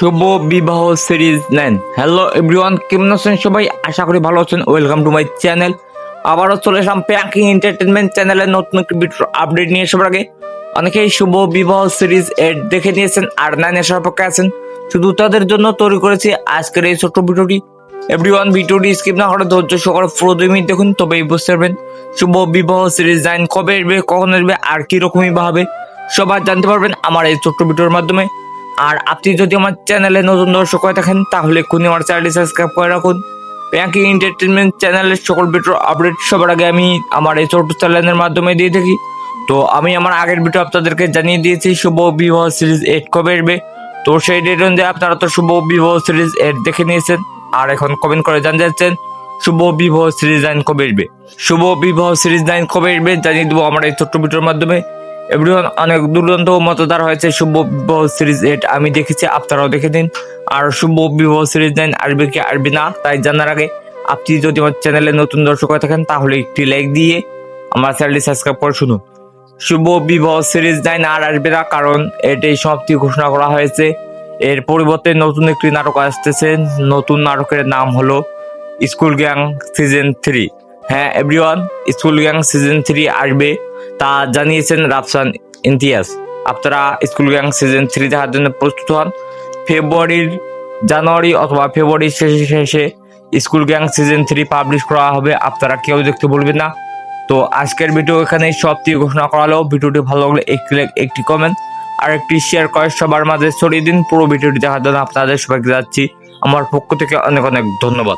শুভ বিবাহ সিরিজ নেন hello everyone কেমন আছেন সবাই? আশা করি ভালো আছেন। ওয়েলকাম টু মাই চ্যানেল আবারও চলে এলাম প্যাকিং এন্টারটেনমেন্ট চ্যানেলের নতুন ভিডিওর আপডেট নিয়ে সবার আগে অনেকেই শুভ বিবাহ সিরিজ এড দেখে নিয়েছেন, আর নাইন আসার পক্ষে আছেন। শুধু তাদের জন্য তৈরি করেছি আজকের এই ছোট্ট ভিডিওটি এভরিওয়ান ভিডিওটি স্কিপ না করে ধৈর্য সহকারে পুরো দুই মিনিট দেখুন, তবেই বুঝতে পারবেন শুভ বিবাহ সিরিজ নাইন কবে আসবে, কখন আসবে, আর কি রকমই বা হবে। সবার জানতে পারবেন আমার এই ছোট্ট ভিডিওর মাধ্যমে। আর আপনি যদি আমার চ্যানেলে নতুন দর্শক হয়ে থাকেন, তাহলে এক্ষুনি আমার চ্যানেলটি সাবস্ক্রাইব করে রাখুন। প্যাঙ্কি এন্টারটেনমেন্ট চ্যানেলের সকল ভিডিওর আপডেট সবার আগে আমি আমার এই ছোট চ্যানেলের মাধ্যমে দিয়ে থাকি। তো আমি আমার আগের ভিডিও আপনাদেরকে জানিয়ে দিয়েছি, শুভ বিবাহ সিরিজ এইট কবে আসবে? তো সেই ডেট অনুযায়ী আপনারা তো শুভ বিবাহ সিরিজ এইট দেখে নিয়েছেন, আর এখন কমেন্ট করে জানতে যাচ্ছেন শুভ বিবাহ সিরিজ নাইন কবে আসবে? শুভ বিবাহ সিরিজ নাইন কবে আসবে জানিয়ে দেবো আমার এই ছোট্ট ভিডিওর মাধ্যমে। এভরিওয়ান অনেক দুর্দান্ত মতদার হয়েছে। শুভ বিবাহ সিরিজ এইট আমি দেখেছি, আপনারাও দেখে দিন আর শুভ বিবাহ সিরিজ নাইন আসবে কি আসবে না, তাই জানার আগে আপনি যদি আমার চ্যানেলে নতুন দর্শক হয়ে থাকেন, তাহলে একটি লাইক দিয়ে আমার চ্যানেলটি সাবস্ক্রাইব করে শুনুন। শুভ বিবাহ সিরিজ নাইন আর আসবে না, কারণ এটাই সমাপ্তি ঘোষণা করা হয়েছে। এর পরিবর্তে নতুন একটি নাটক আসতেছে, নতুন নাটকের নাম হলো স্কুল গ্যাং সিজন থ্রি হ্যাঁ everyone school gang season three আসবে। তা জানিয়েছেন রাফসান ইমতিয়াজ। আপনারা স্কুল গ্যাং সিজন থ্রি দেখার জন্য প্রস্তুত হন। ফেব্রুয়ারির জানুয়ারি অথবা ফেব্রুয়ারির শেষে শেষে school gang season three publish করা হবে, আপনারা কেউ দেখতে বলবেন না। তো আজকের ভিডিও এখানে সব থেকে ঘোষণা করা ভিডিওটি ভালো লাগলে একটি লাইক, একটি কমেন্ট, আর একটি শেয়ার করে সবার মাঝে ছড়িয়ে দিন। পুরো ভিডিওটি দেখার জন্য আপনাদের সবাইকে যাচ্ছি আমার পক্ষ থেকে অনেক অনেক ধন্যবাদ।